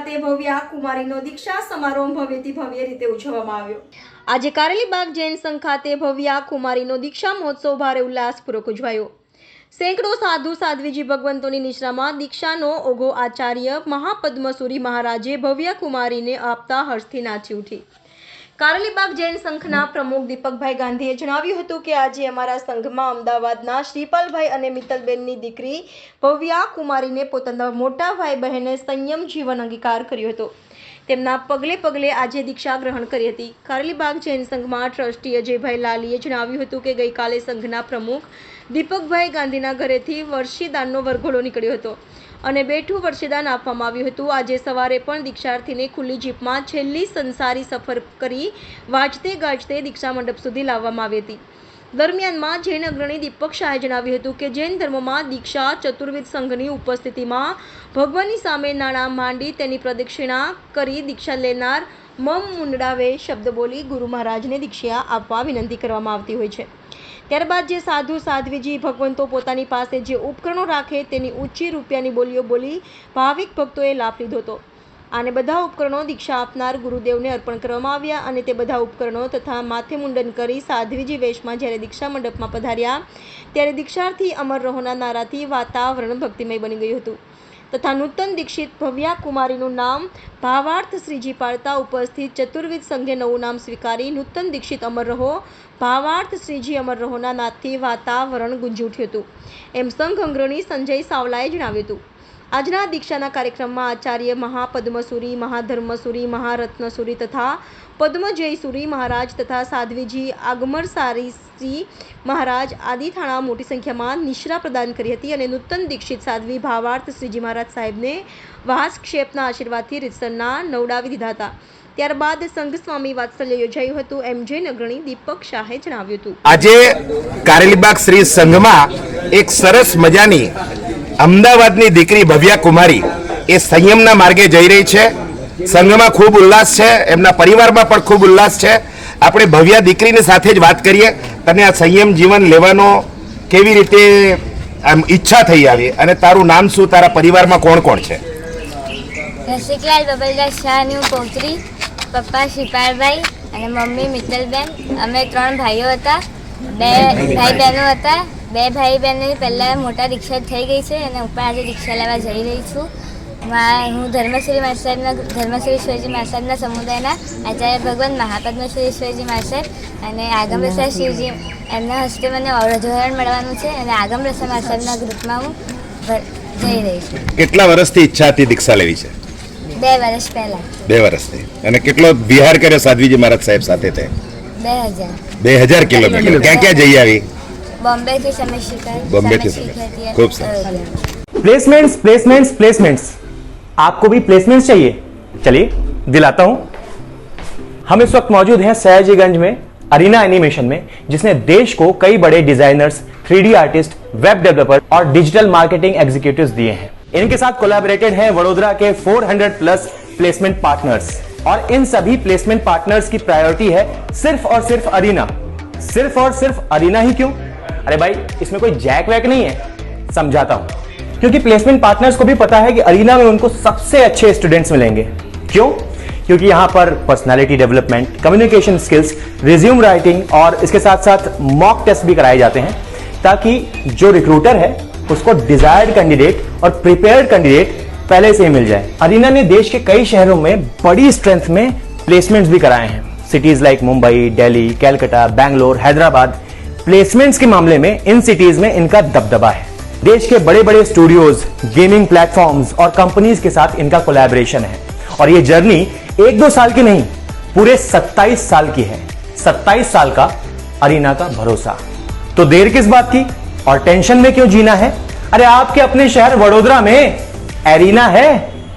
ખાતે ભવ્ય કુમારીનો દીક્ષા સમારોહ ભવ્યથી ભવ્ય રીતે ઉજવવામાં આવ્યો. આજે કારેલીબાગ જૈન સંઘ ખાતે ભવ્ય કુમારીનો દીક્ષા મહોત્સવ ભારે ઉલ્લાસપૂર્વક ઉજવાયો. સેંકડો સાધુ, સાધ્વીજી, ભગવંતોની નિશ્રામાં દીક્ષાનો ઓઘો આચાર્ય મહાપદ્મસુરી મહારાજે ભવ્ય કુમારીને આપતા હર્ષથી નાચી ઉઠી. કારેલીબાગ જૈન સંઘના પ્રમુખ દીપકભાઈ ગાંધીએ જણાવ્યું હતું કે આજે અમારા સંઘમાં અમદાવાદના શ્રીપાલભાઈ અને મિત્તલબેનની દીકરી ભવ્યા કુમારીને પોતાના મોટા ભાઈ બહેને સંયમ જીવન અંગીકાર કર્યો હતો. તેમના પગલે પગલે આજે દીક્ષા ગ્રહણ કરી હતી. કારલીબાગ જૈન સંઘમાં ટ્રસ્ટી અજયભાઈ લાલીએ જણાવ્યું હતું કે ગઈકાલે સંઘના પ્રમુખ દીપકભાઈ ગાંધીના ઘરેથી વર્ષીદાનનો વરઘોડો નીકળ્યો હતો. અને બેઠું વર્ષેદાન આપવામાં આવ્યું હતું. આજે સવારે પણ દીક્ષાર્થીને ખુલ્લી જીપમાં છેલ્લી સંસારી સફર કરી વાજતે ગાજતે દીક્ષા મંડપ સુધી લાવવામાં આવી હતી. દરમિયાનમાં જૈન અગ્રણી દીપક શાહે જણાવ્યું હતું કે જૈન ધર્મમાં દીક્ષા ચતુર્વિધ સંઘની ઉપસ્થિતિમાં ભગવાનની સામે નાણાં માંડી તેની પ્રદક્ષિણા કરી દીક્ષા લેનાર મમ મુંડાવે શબ્દ બોલી ગુરુ મહારાજને દીક્ષા આપવા વિનંતી કરવામાં આવતી હોય છે. ત્યારબાદ જે સાધુ, સાધ્વીજી, ભગવંતો પોતાની પાસે જે ઉપકરણો રાખે તેની ઊંચી રૂપિયાની બોલીઓ બોલી ભાવિક ભક્તોએ લાભ લીધો હતો. આને બધા ઉપકરણો દીક્ષા આપનાર ગુરુદેવને અર્પણ કરવામાં આવ્યા અને તે બધા ઉપકરણો તથા માથે મુંડન કરી સાધ્વીજી વેશમાં જ્યારે દીક્ષા મંડપમાં પધાર્યા, ત્યારે દીક્ષાર્થી અમર રહોના નારાથી વાતાવરણ ભક્તિમય બની ગયું હતું. તથા નૂતન દીક્ષિત ભવ્યા કુમારીનું નામ ભાવાર્થ શ્રીજી પાડતા ઉપસ્થિત ચતુર્વિધ સંઘે નવું નામ સ્વીકારી નૂતન દીક્ષિત અમર રહો. ભાવાર્થ શ્રીજી અમર રહોના નાદથી વાતાવરણ ગુંજી ઉઠ્યું હતું. એમ સંઘ અગ્રણી સંજય સાવલાએ જણાવ્યું હતું. આજના દીક્ષાના કાર્યક્રમમાં આચાર્ય મહાપદ્મસુરી, મહાધર્મસુરી, મહારત્નસુરી તથા પદ્મજયસુરી મહારાજ તથા સાધ્વીજી આગમર સારીશ્રી મહારાજ આદિ થાણા મોટી સંખ્યામાં નિશ્રા પ્રદાન કરી હતી અને નૂતન દીક્ષિત સાધ્વી ભાવાર્થ શ્રીજી મહારાજ સાહેબને વાહસક્ષેપના આશીર્વાદથી રીતસરના નવડાવી દીધા હતા. ત્યારબાદ સંઘ સ્વામી વાત્સલ્ય યોજાયું હતું, એમ જે અગ્રણી દીપક શાહે જણાવ્યું હતું. આજે કારેલીબાગ શ્રી સંઘમાં એક સરસ મજાની અમદાવાદની દીકરી ભવ્યા કુમારી એ સંયમના માર્ગે જઈ રહી છે. સંઘમાં ખૂબ ઉલ્લાસ છે. એમના પરિવારમાં પણ ખૂબ ઉલ્લાસ છે. આપણે ભવ્યા દીકરીની સાથે જ વાત કરીએ. તને આ સંયમ જીવન લેવાનો કેવી રીતે, આમ, ઈચ્છા થઈ આવી? અને તારું નામ શું? તારા પરિવારમાં કોણ કોણ છે? રસિકલાલ બબલદાસ શાહની હું પૌત્રી પપ્પા શિપાળભાઈ અને મમ્મી મિત્તલબેન. અમે ત્રણ ભાઈઓ હતા. બે ભાઈ બહેનો હતા. બે ભાઈ બહેનની પહેલાં મોટા દીક્ષા થઈ ગઈ છે અને ઉપર આજે દીક્ષા લેવા જઈ રહી છું. મા- હું ધર્મશ્રી માસાહેબના ધર્મશ્રી શિવજી મહાસાહેબના સમુદાયના આચાર્ય ભગવાન મહાપદ્મશ્રી શિવજી માસાહેબ અને આગમ રસા શિવજી એમના હસ્તે મને અવરોધોરણ મળવાનું છે અને આગમ રસા મહાસાહેબના ગ્રુપમાં હું જઈ રહી છું. કેટલા વર્ષથી ઈચ્છા હતી દીક્ષા લેવી છે? બે વર્ષ પહેલાં. બે વર્ષથી. અને કેટલો વિહાર કર્યો સાધ્વીજી મહારાજ સાહેબ સાથે તે? બે હજાર. બે હજાર કિલોમીટર. ક્યાં ક્યાં જઈ આવી? बॉम्बे की समय खूब सरस। Placements placements placements. आपको भी प्लेसमेंट्स चाहिए। चलिए दिलाता हूँ। हम इस वक्त मौजूद हैं सयाजीगंज में अरीना एनिमेशन में जिसने देश को कई बड़े designers 3D artist web developer और डिजिटल मार्केटिंग एग्जीक्यूटिव दिए हैं। इनके साथ कोलैबोरेटेड है वडोदरा के 400 प्लस प्लेसमेंट पार्टनर्स और इन सभी प्लेसमेंट पार्टनर्स की प्रायोरिटी है सिर्फ़ और सिर्फ़ अरीना। सिर्फ़ और सिर्फ़ अरीना ही क्यों? अरे भाई, इसमें कोई जैक वैक नहीं है। समझाता हूँ। क्योंकि प्लेसमेंट पार्टनर्स को भी पता है कि अरीना में उनको सबसे अच्छे स्टूडेंट्स मिलेंगे। क्यों? क्योंकि यहाँ पर personality development communication skills resume writing और इसके साथ साथ मॉक टेस्ट भी कराए जाते हैं, ताकि जो रिक्रूटर है, उसको डिजायर्ड कैंडिडेट और प्रिपेयर्ड कैंडिडेट पहले से ही मिल जाए। अरीना ने देश के कई शहरों में बड़ी स्ट्रेंथ में प्लेसमेंट्स भी कराए हैं। Cities like Mumbai Delhi Calcutta Bangalore Hyderabad placements के मामले में इन सिटीज़ में इनका दबदबा है। देश के बड़े बड़े स्टूडियोज गेमिंग प्लेटफॉर्म्स और कंपनीज़ के साथ इनका कोलैबोरेशन है। और ये जर्नी एक दो साल की नहीं, पूरे 27 साल की है। 27 साल का अरीना का भरोसा। तो देर किस बात की? और टेंशन में क्यों जीना है? अरे आपके अपने शहर वडोदरा में एरिना है।